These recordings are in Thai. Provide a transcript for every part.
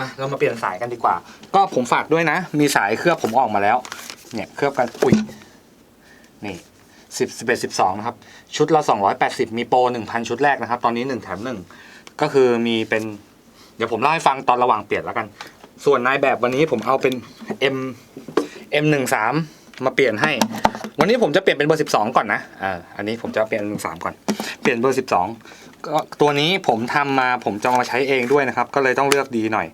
มาเรามาเปลี่ยนสายกันดีกว่า ก็ผมฝากด้วยนะ มีสายเคลือบผมออกมาแล้ว เนี่ยเคลือบกันอุ้ยนี่สิบสิบเอ็ดสิบสองนะครับ ชุดละสองร้อยแปดสิบมีโปรหนึ่งพันชุดแรกนะครับ ตอนนี้หนึ่งแถมหนึ่งก็คือมีเป็น เดี๋ยวผมเล่าให้ฟังตอนระหว่างเปลี่ยนแล้วกัน ส่วนนายแบบวันนี้ผมเอาเป็น M M หนึ่งสามมาเปลี่ยนให้ วันนี้ผมจะเปลี่ยนเป็นเบอร์สิบสองก่อนนะอ่าอันนี้ผมจะเปลี่ยนหนึ่งสามก่อน เปลี่ยนเบอร์สิบสอง ก็ตัวนี้ผมทำมาผมจะเอามาใช้เองด้วยนะครับ ก็เลยต้องเลือกดีหน่อย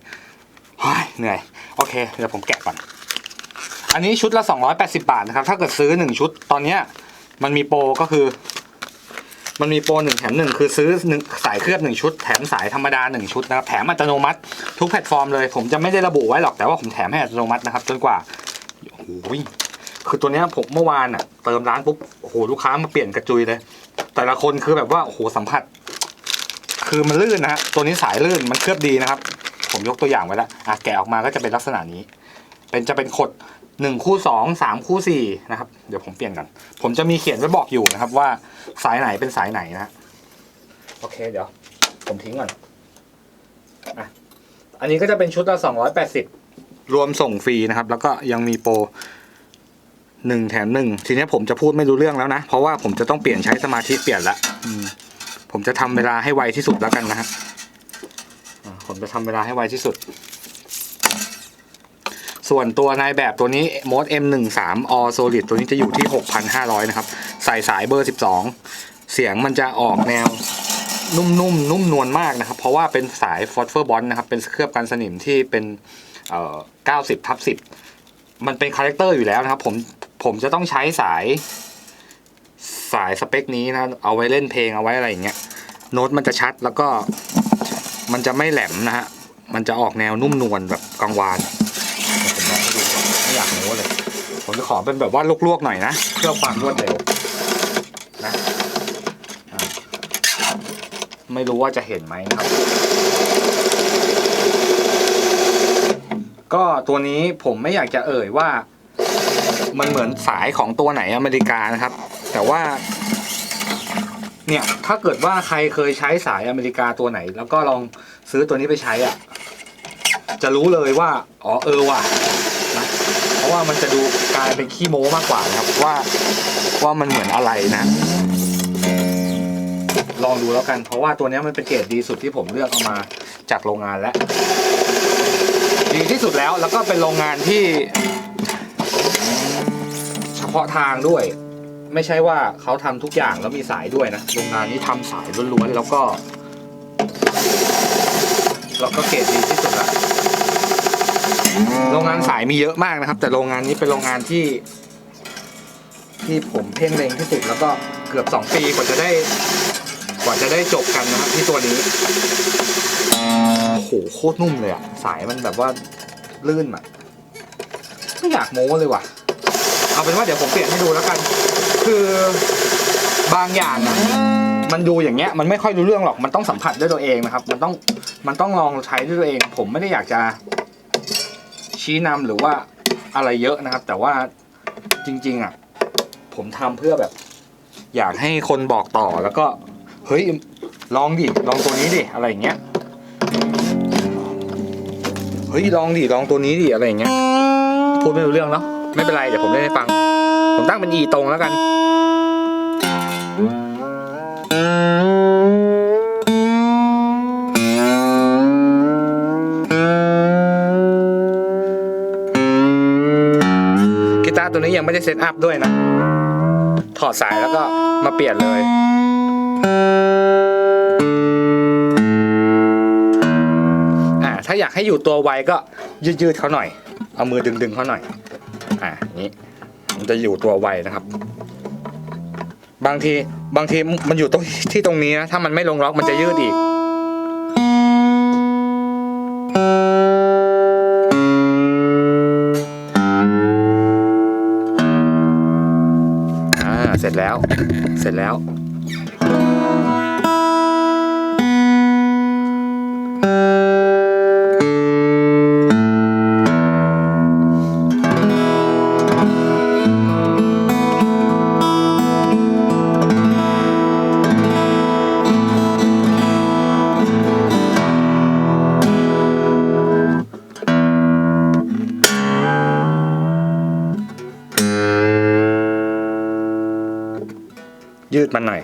เหนื่อย โอเค เดี๋ยวผมแกะก่อน อันนี้ชุดละ 280 บาทนะครับ ถ้าเกิดซื้อ 1 ชุดตอนเนี้ยมันมีโปรก็คือ มันมีโปรหนึ่งแถมหนึ่งคือซื้อหนึ่งสายเคลือบหนึ่งชุดแถมสายธรรมดาหนึ่งชุดนะครับ แถมอัตโนมัติทุกแพลตฟอร์มเลย ผมจะไม่ได้ระบุไว้หรอกแต่ว่าผมแถมให้อัตโนมัตินะครับ จนกว่าโอ้โหคือตัวเนี้ยผมเมื่อวานอะเติมร้านปุ๊บโอ้โหลูกค้ามาเปลี่ยนกระจุยเลย แต่ละคนคือแบบว่าโอ้โหสัมผัส คือมันลื่นนะฮะตัวนี้สายลื่นมันเคลือบดีนะครับ ผมยกตัวอย่างไว้แล้วอะแกะออกมาก็จะเป็นลักษณะนี้ เป็นจะเป็นขดหนึ่งคู่สองสามคู่สี่นะครับ เดี๋ยวผมเปลี่ยนกัน ผมจะมีเขียนไว้บอกอยู่นะครับ ว่าสายไหนเป็นสายไหนนะโอเคเดี๋ยว ผมทิ้งก่อนอะอันนี้ก็จะเป็นชุดละสองร้อยแปดสิบรวมส่งฟรีนะครับ แล้วก็ยังมีโปรหนึ่งแถมหนึ่งทีนี้ผมจะพูดไม่รู้เรื่องแล้วนะ เพราะว่าผมจะต้องเปลี่ยนใช้สมาธิเปลี่ยนละอืม ผมจะทำเวลาให้ไวที่สุดแล้วกันนะฮะอ่าผมจะทำเวลาให้ไวที่สุด ส่วนตัวนายแบบตัวนี้ Mode M13 All Solid ตัวนี้จะอยู่ที่ 6,500 นะครับ ใส่สายเบอร์ 12 เสียงมันจะออกแนวนุ่มๆนุ่มนุ่มนวลมากนะครับ เพราะว่าเป็นสาย f o s f o r Bond นะครับ เป็นเคลือบกันสนิมที่เป็นเอ่อ90ทับ10 มันเป็นคาแรคเตอร์อยู่แล้วนะครับ ผมผมจะต้องใช้สาย สายสเปคนี้นะเอาไว้เล่นเพลงเอาไว้อะไรอย่างเงี้ยโน้ตมันจะชัดแล้วก็มันจะไม่แหลมนะฮะมันจะออกแนวนุ่มนวลแบบกังวานผมลองให้ดูไม่อยากโม้เลย ผมจะขอเป็นแบบว่าลวกๆหน่อยนะเพื่อความรวดเร็วนะไม่รู้ว่าจะเห็นไหมนะครับ ก็ตัวนี้ผมไม่อยากจะเอ่ยว่า มันเหมือนสายของตัวไหนอเมริกานะครับ แต่ว่า เนี่ยถ้าเกิดว่าใครเคยใช้สายอเมริกาตัวไหน แล้วก็ลองซื้อตัวนี้ไปใช้อะ จะรู้เลยว่า อ๋อเออว่ะนะเพราะว่ามันจะดูกลายเป็นขี้โม้มากกว่านะครับว่าว่ามันเหมือนอะไรนะลองดูแล้วกันเพราะว่าตัวนี้มันเป็นเกรดดีสุดที่ผมเลือกเอามาจากโรงงานแล้ว ดีที่สุดแล้วแล้วก็เป็นโรงงานที่ พาะทางด้วย ไม่ใช่ว่าเขาทำทุกอย่างแล้วมีสายด้วยนะโรงงานนี้ทำสายล้วนๆแล้วก็แล้วก็เกรดดีที่สุดละโรงงานสายมีเยอะมากนะครับ แต่โรงงานนี้เป็นโรงงานที่ ที่ผมเพ่งเล็งที่สุดแล้วก็เกือบสองปีกว่าจะได้กว่าจะได้จบกันนะครับที่ตัวนี้โอ้โหโคตรนุ่มเลยอะสายมันแบบว่าลื่นอะไม่อยากโม้เลยว่ะ เอาเป็นว่าเดี๋ยวผมเปลี่ยนให้ดูแล้วกัน คือบางอย่างอะมันดูอย่างเงี้ยมันไม่ค่อยรู้เรื่องหรอกมันต้องสัมผัสด้วยตัวเองนะครับ มันต้องมันต้องลองใช้ด้วยตัวเอง ผมไม่ได้อยากจะชี้นำหรือว่าอะไรเยอะนะครับ แต่ว่าจริง ๆอะผมทำเพื่อแบบ อยากให้คนบอกต่อแล้วก็เฮ้ยลองดิลองตัวนี้ดิอะไรอย่างเงี้ยเฮ้ยลองดิลองตัวนี้ดิอะไรอย่างเงี้ยพูดไม่รู้เรื่องเนาะ ไม่เป็นไรเดี๋ยวผมเล่นให้ฟัง ผมตั้งเป็น E ตรงแล้วกันกีตาร์ตัวนี้ยังไม่ได้เซตอัพด้วยนะ ถอดสายแล้วก็มาเปลี่ยนเลยอ่าถ้าอยากให้อยู่ตัวไวก็ยืดๆเขาหน่อย เอามือดึงๆเขาหน่อย นี้ มันจะอยู่ตัวไวนะครับ บางทีบางทีมันอยู่ตรงที่ตรงนี้นะถ้ามันไม่ลงล็อกมันจะยืดอีกอ่าเสร็จแล้ว เสร็จแล้ว ยืดมันหน่อย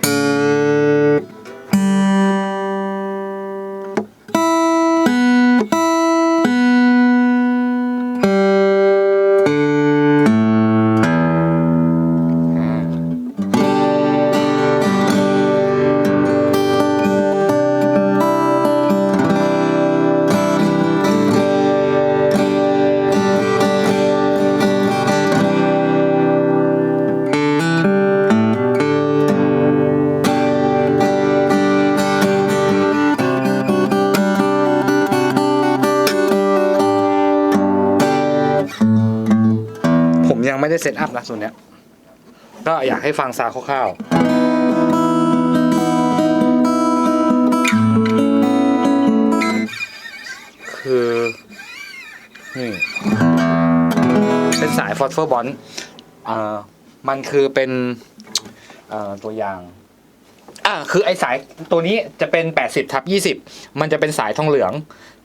ไม่ได้เซตอัพนะส่วนเนี้ย ก็อยากให้ฟังซาวคร่าวๆคือ นี่ เป็นสายฟอสเฟอร์บอลอ่ามันคือเป็นตัวอย่างอ่าคือไอสายตัวนี้จะเป็น 80ทับ20 มันจะเป็นสายทองเหลือง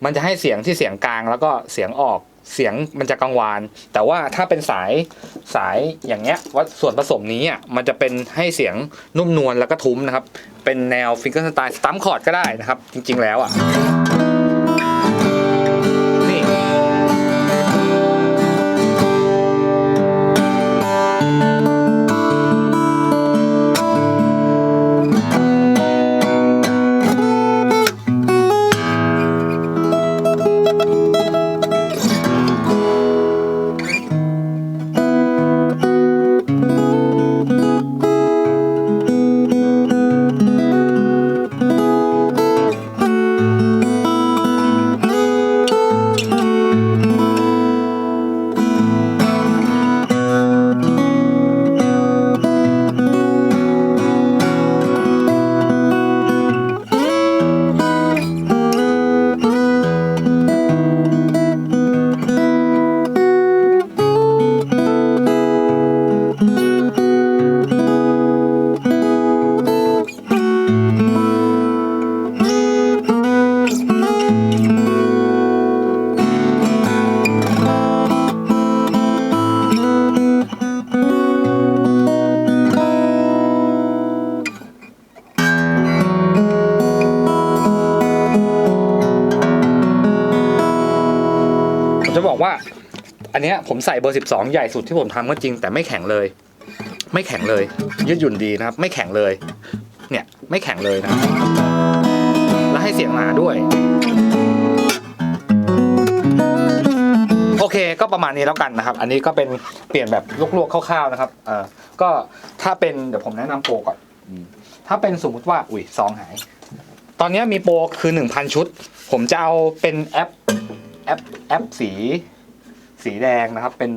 มันจะให้เสียงที่เสียงกลางแล้วก็เสียงออก เสียงมันจะกังวาน แต่ว่าถ้าเป็นสายสายอย่างเงี้ยว่าส่วนผสมนี้อะมันจะเป็นให้เสียงนุ่มนวลแล้วก็ทุ้มนะครับ เป็นแนวฟิงเกอร์สไตล์สตัมคอร์ดก็ได้นะครับ จริงๆแล้วอะ เนี้ยผมใส่เบอร์ 12 ใหญ่สุดที่ผมทำก็จริงแต่ไม่แข็งเลย ไม่แข็งเลย ยืดหยุ่นดีนะครับ ไม่แข็งเลย เนี่ยไม่แข็งเลยนะแล้วให้เสียงหนาด้วย โอเคก็ประมาณนี้แล้วกันนะครับ อันนี้ก็เป็นเปลี่ยนแบบลวกๆคร่าวๆนะครับเออก็ถ้าเป็นเดี๋ยวผมแนะนำโปรก่อนถ้าเป็นสมมุติว่าอุ้ยซองหาย ตอนนี้มีโปรคือ 1,000 ชุด ผมจะเอาเป็นแอปแอปแอปสี สีแดงนะครับ เป็น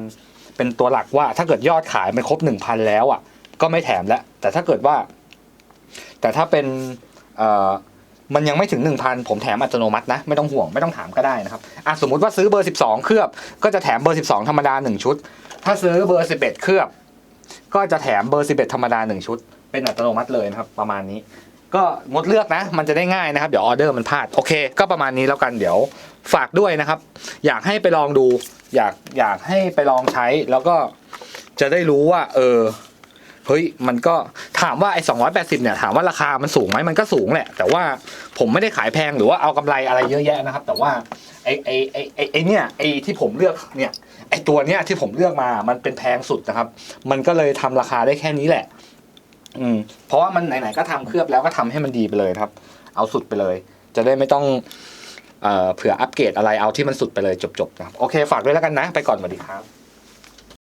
เป็นตัวหลักว่าถ้าเกิดยอดขายมันครบหนึ่งพันแล้วอะ ก็ไม่แถมแล้ว แต่ถ้าเกิดว่า แต่ถ้าเป็นเออมันยังไม่ถึงหนึ่งพันผมแถมอัตโนมัตินะ ไม่ต้องห่วงไม่ต้องถามก็ได้นะครับอะสมมุติว่าซื้อเบอร์สิบสองเคลือบ ก็จะแถมเบอร์สิบสองธรรมดาหนึ่งชุด ถ้าซื้อเบอร์สิบเอ็ดเคลือบ ก็จะแถมเบอร์สิบเอ็ดธรรมดาหนึ่งชุด เป็นอัตโนมัติเลยนะครับ ประมาณนี้ ก็งดเลือกนะ มันจะได้ง่ายนะครับ เดี๋ยวออเดอร์มันพลาด โอเค ก็ประมาณนี้แล้วกันเดี๋ยว ฝากด้วยนะครับ อยากให้ไปลองดู อยากอยากให้ไปลองใช้ แล้วก็จะได้รู้ว่า เออเฮ้ยมันก็ถามว่าไอ้สองร้อยแปดสิบเนี่ยถามว่าราคามันสูงไหมมันก็สูงแหละ แต่ว่าผมไม่ได้ขายแพงหรือว่าเอากำไรอะไรเยอะแยะนะครับ แต่ว่าไอ้ไอ้ไอ้ไอ้ไอ้เนี่ยไอ้ที่ผมเลือกเนี่ยไอ้ตัวเนี้ยที่ผมเลือกมามันเป็นแพงสุดนะครับ มันก็เลยทำราคาได้แค่นี้แหละ อืมเพราะว่ามันไหนๆก็ทำเคลือบแล้วก็ทำให้มันดีไปเลยครับ เอาสุดไปเลย จะได้ไม่ต้อง เผื่ออัปเกรดอะไรเอาที่มันสุดไปเลยจบๆนะครับโอเคฝากด้วยแล้วกันนะ ไปก่อนสวัสดีครับ